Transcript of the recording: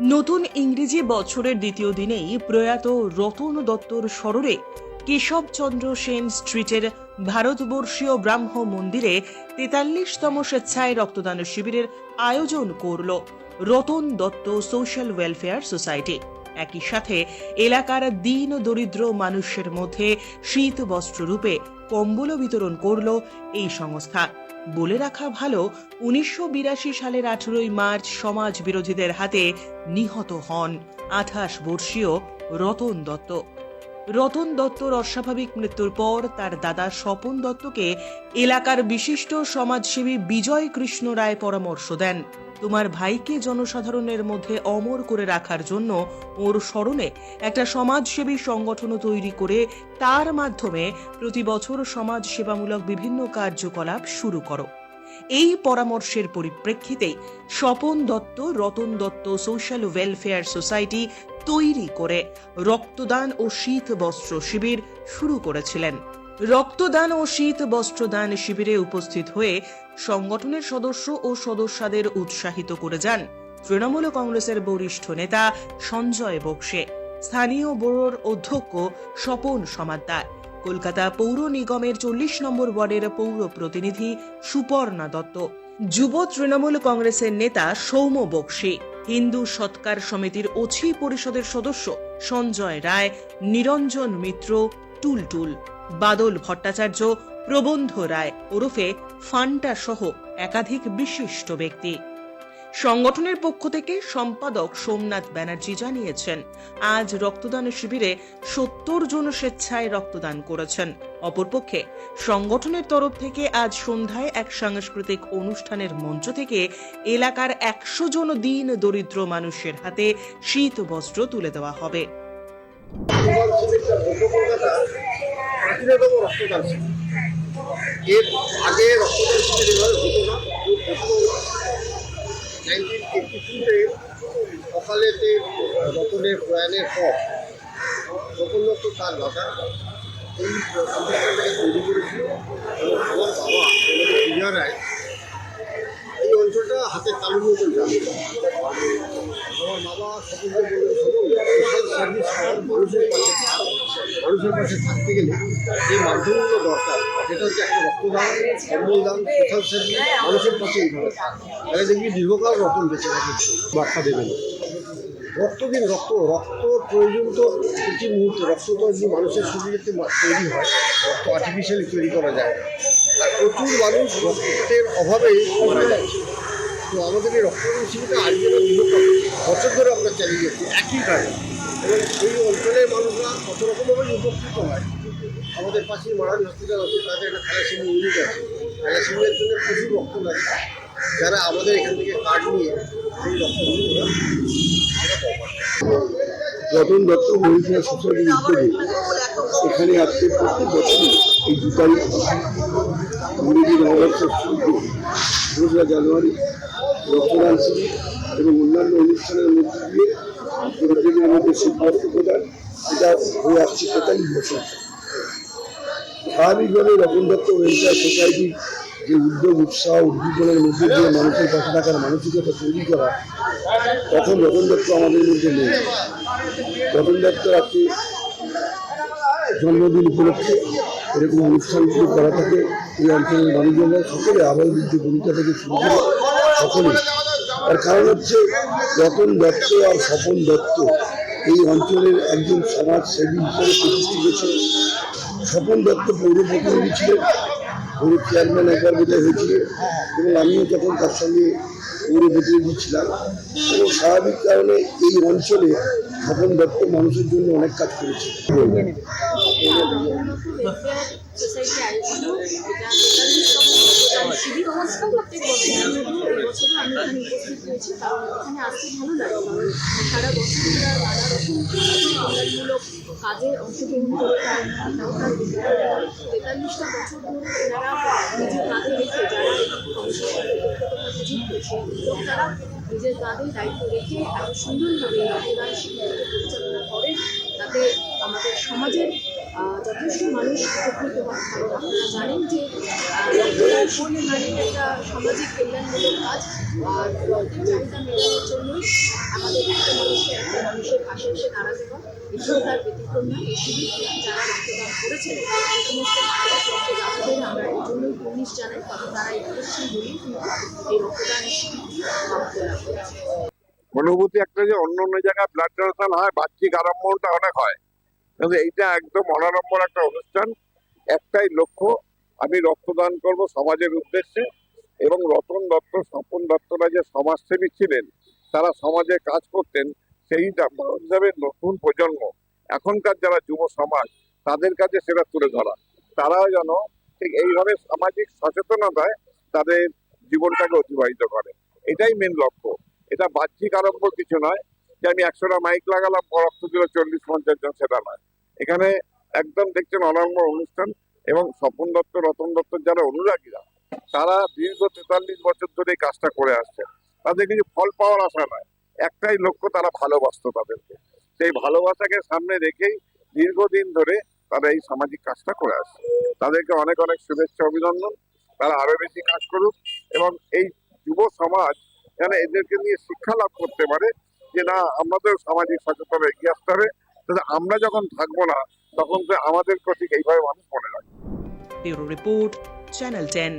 নতুন ইংরেজি বছরের দ্বিতীয় দিনেই প্রয়াত রতন দত্তর স্মরণে কেশবচন্দ্র সেন স্ট্রিটের ভারতবর্ষীয় ব্রাহ্ম মন্দিরে তেতাল্লিশতম স্বেচ্ছায় রক্তদান শিবিরের আয়োজন করল Ratan Dutta social welfare society. একই সাথে এলাকার দিন দরিদ্র মানুষের মধ্যে শীত বস্ত্ররূপে কম্বল বিতরণ করল এই সংস্থা। বলে রাখা ভালো, উনিশশো বিরাশি সালের আঠেরোই মার্চ সমাজ বিরোধীদের হাতে নিহত হন আঠাশ বর্ষীয় রতন দত্ত। রতন দত্তর অস্বাভাবিক মৃত্যুর পর তার দাদা স্বপন দত্তকে এলাকার বিশিষ্ট সমাজসেবী বিজয় কৃষ্ণ রায় পরামর্শ দেন। তোমার ভাইকে জনসাধারণের মধ্যে অমর করে রাখার জন্য ওর স্মরণে একটা সমাজসেবী সংগঠন তৈরি করে তার মাধ্যমে প্রতি বছর সমাজ সেবামূলক বিভিন্ন কার্যকলাপ শুরু করো। এই পরামর্শের পরিপ্রেক্ষিতে Swapan Dutta, Ratan Dutta, social welfare society তৈরি করে রক্তদান ও শীত বস্ত্র শিবির শুরু করেছিলেন। রক্তদান ও শীত বস্ত্রদান শিবিরে উপস্থিত হয়ে সংগঠনের সদস্য ও সদস্যদের উৎসাহিত করে যান তৃণমূল কংগ্রেসের বরিষ্ঠ নেতা সঞ্জয় বক্সে। স্থানীয় বোর্ডের অধ্যক্ষ স্বপন সমাদ্দার। কলকাতা পৌর নিগমের চল্লিশ নম্বর ওয়ার্ডের পৌর প্রতিনিধি সুপর্ণা দত্ত। যুব তৃণমূল কংগ্রেসের নেতা সৌম্য বক্সি। হিন্দু সৎকার সমিতির অছি পরিষদের সদস্য সঞ্জয় রায়, নিরঞ্জন মিত্র, টুলটুল। বাদল ভট্টাচার্য, প্রবন্ধ রায় ওরফে ফান্টা সহ একাধিক বিশিষ্ট ব্যক্তি। সংগঠনের পক্ষ থেকে সম্পাদক সোমনাথ ব্যানার্জি জানিয়েছেন, আজ রক্তদান শিবিরে সত্তর জন স্বেচ্ছায় রক্তদান করেছেন। অপরপক্ষে, সংগঠনের তরফ থেকে আজ সন্ধ্যায় এক সাংস্কৃতিক অনুষ্ঠানের মঞ্চ থেকে এলাকার একশো জন দিন দরিদ্র মানুষের হাতে শীত বস্ত্র তুলে দেওয়া হবে। প্রাচীনতম রক্তদান। এর আগে রক্তদান শিবির এভাবে হতো না। নাইনটিন এইটি টুতে সকালেতে রতনের প্রয়াণের পর রতন দত্ত তার দাদা এই প্রতিষ্ঠানটাকে তৈরি করেছিল এবং আমার বাবা, আমাদের বিজয় রায়, এই অঞ্চলটা হাতের তালুর মতন জানে। আমার বাবা সকলকে বলে সোশ্যাল সার্ভিস করার মানুষের পাশে থাক। মানুষের পাশে থাকতে গেলে যে মাধ্যমগুলো দরকার। যেটা হচ্ছে একটা রক্তদান কম্বল দান মানুষের পাশে এইভাবে। তাহলে দেখবি দীর্ঘকাল রতন বেঁচে থাকে বার্তা দেবেন রক্ত দিন রক্ত রক্তর প্রয়োজন তো প্রতি মুহূর্তে। রক্ত তো যদি মানুষের শরীরে তৈরি হয়, রক্ত আর্টিফিশিয়ালি তৈরি করা যায়। আর প্রচুর মানুষ রক্তের অভাবে মারা যাচ্ছে। তো আমাদের এই রক্তদান শিবিরটা আজকের দীর্ঘকাল, বছর ধরে আমরা চালিয়ে যাচ্ছি। একই কাজে এবং সেই অঞ্চলের মানুষরা কত রকমভাবে উপকৃত হয়? আমাদের পাশে মারান হসপিটাল আছে, তাদের একটা থ্যালাসেমি ইউনিট আছে। থ্যালাসেমিয়ার জন্য প্রচুর রক্ত লাগে যারা আমাদের এখান থেকে কার্ড নিয়ে সেই রক্তগুলো ওরা রতন দত্ত ওয়েলফেয়ার সোসাইটির উদ্যোগে এখানে আজকে প্রত্যেক বছরই এই দু তারিখ ইংরেজি নববর্ষের শুরুতে জানুয়ারি, রক্তদান শিবির এবং অন্যান্য অনুষ্ঠানের মধ্যে দিয়ে এটা হয়ে আসছে রতন দত্ত যে উদ্যোগ উৎসাহ মধ্যে দিয়ে মানুষের পাশে থাকার মানসিকতা তৈরি করা তখন রতন দত্ত আমাদের মধ্যে নেই রতন দত্ত আজকে জন্মদিন উপলক্ষে এরকম অনুষ্ঠানগুলো করা থাকে এই অঞ্চলের মানুষজনরা সকলে আবাল বৃদ্ধ ভূমিকা থেকে শুরু করে সকলে তার কারণ হচ্ছে রতন দত্ত আর স্বপন দত্ত এই অঞ্চলের একজন সমাজসেবী হিসেবে প্রতিষ্ঠিত ছিল স্বপন দত্ত পৌর প্রতিনিধি ছিলেন, পৌর চেয়ারম্যান একবার বোধহয় হয়েছিলেন এবং আমিও তখন তার সঙ্গে পৌর প্রতিনিধি ছিলাম। এবং স্বাভাবিক কারণে এই অঞ্চলে স্বপন দত্ত মানুষের জন্য অনেক কাজ করেছে। সোসাইটি আয়োজিত এটা তেতাল্লিশতম রক্তদান শিবির প্রত্যেক বছর উপস্থিত হয়েছি এখানে আসতে ভালো লাগে সারা বছর তারা নানা রকম কল্যাণমূলক কাজে অংশগ্রহণ করে তার তেতাল্লিশটা বছর ধরে এনারা নিজের কাঁধে রেখে যারা উদ্যোক্তারা নিজের কাঁধে দায়িত্ব রেখে এত সুন্দরভাবে রক্তদান শিবিরকে পরিচালনা করেন তাতে আমাদের সমাজের যথেষ্ট মানুষ উপকৃত হয় কারণ আপনারা জানেন যে পরিমাণের একটা সামাজিক কল্যাণমূলক কাজ, আর রক্তের চাহিদা মেটানোর জন্যই আমাদের একটা মানুষকে একটা মানুষের পাশে এসে দাঁড়াতে হয়। অনুভূতি একটা যে অন্য অন্য জায়গায় ব্লাড ডোনেশন হয়, বাহ্যিক আড়ম্বরটা অনেক হয়। কিন্তু এইটা একদম অনারম্বর একটা অনুষ্ঠান। একটাই লক্ষ্য, আমি রক্তদান করব সমাজের উদ্দেশ্যে এবং রতন দত্ত, স্বপন দত্তরা যে সমাজসেবী ছিলেন, তারা সমাজে কাজ করতেন, সেই হিসাবে নতুন প্রজন্ম। এখনকার যারা যুব সমাজ, তাদের কাছে সেটা তুলে ধরা। তারাও যেন ঠিক এইভাবে সামাজিক সচেতনতায় তাদের জীবনটাকে অতিবাহিত করে। এটাই মেন লক্ষ্য। এটা বাহ্যিক আরম্ভ কিছু নয় যে আমি একশোটা মাইক লাগালাম রক্ত দিল চল্লিশ পঞ্চাশ জন, সেটা নয়। এখানে একদম দেখছেন অনর্মর অনুষ্ঠান এবং স্বপন দত্ত, রতন দত্তর যারা অনুরাগীরা, তারা দীর্ঘ তেতাল্লিশ বছর ধরে এই কাজটা করে আসছে তাদের কিছু ফল পাওয়ার আশা নয়, একটাই লক্ষ্য, তারা ভালোবাসত তাদেরকে। সেই ভালোবাসাকে সামনে রেখেই দীর্ঘদিন ধরে তারা এই সামাজিক কাজটা করে আসছে। তাদেরকে অনেক অনেক শুভেচ্ছা, অভিনন্দন। তারা আরও বেশি কাজ করুক এবং এই যুব সমাজ যেন এদেরকে নিয়ে শিক্ষা লাভ করতে পারে যে না, আমাদের সামাজিক সচেতন এগিয়ে আসতে হবে আমরা যখন থাকব না, তখন আমাদের প্রতি এইভাবে মানুষ মনে রাখবে। Report, channel ten.